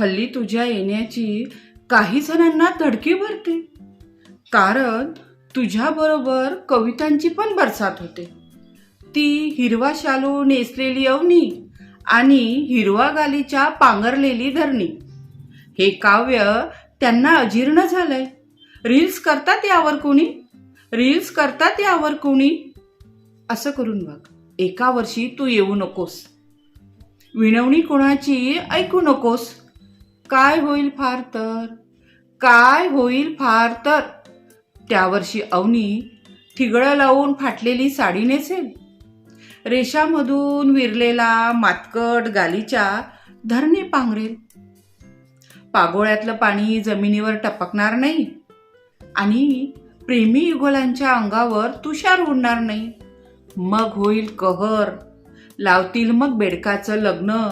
हल्ली तुझ्या येण्याची काही जणांना धडकी भरते. कारण तुझ्याबरोबर कवितांची पण बरसात होते. ती हिरवा शालू नेसलेली अवनी आणि हिरवा गालीच्या पांघरलेली धरणी. हे काव्य त्यांना अजीर्ण झालंय. रील्स करतात यावर कोणी? रील्स करतात यावर कोणी? असं करून बघ. एका वर्षी तू येऊ नकोस. विनवणी कोणाची ऐकू नकोस. काय होईल फार तर? काय होईल फार तर? त्या वर्षी अवनी ठिगळं लावून फाटलेली साडी नेसेल. रेषामधून विरलेला मातकट गालीच्या धरणे पांघरेल. पागोळ्यातलं पाणी जमिनीवर टपकणार नाही. आणि प्रेमी युगलांच्या अंगावर तुषार उडणार नाही. मग होईल कहर. लावतील मग बेडकाचं लग्न.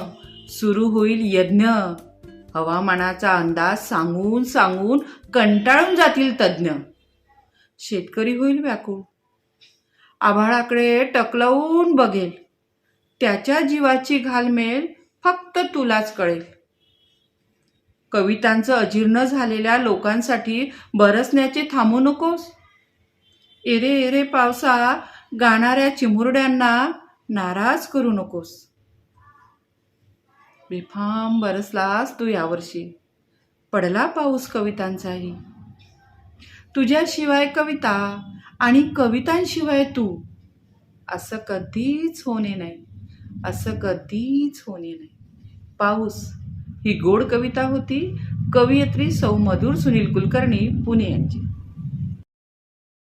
सुरू होईल यज्ञ. हवामानाचा अंदाज सांगून सांगून कंटाळून जातील तज्ज्ञ. शेतकरी होईल व्याकुळ. आभाळाकडे टकलवून बघेल. त्याच्या जीवाची घालमेल फक्त तुलाच कळेल. कवितांचं अजीर्ण झालेल्या लोकांसाठी बरसण्याचे थांबू नकोस. एरे एरे पावसा गाणाऱ्या चिमुरड्यांना नाराज करू नकोस. बेफाम बरसलास तू यावर्षी. पडला पाऊस कवितांचाही. तुझ्याशिवाय कविता आणि कवितांशिवाय तू असं कधीच होणे नाही. असं कधीच होणे नाही. पाऊस ही गोड कविता होती. कवयित्री सौ मधुर सुनील कुलकर्णी पुणे यांची.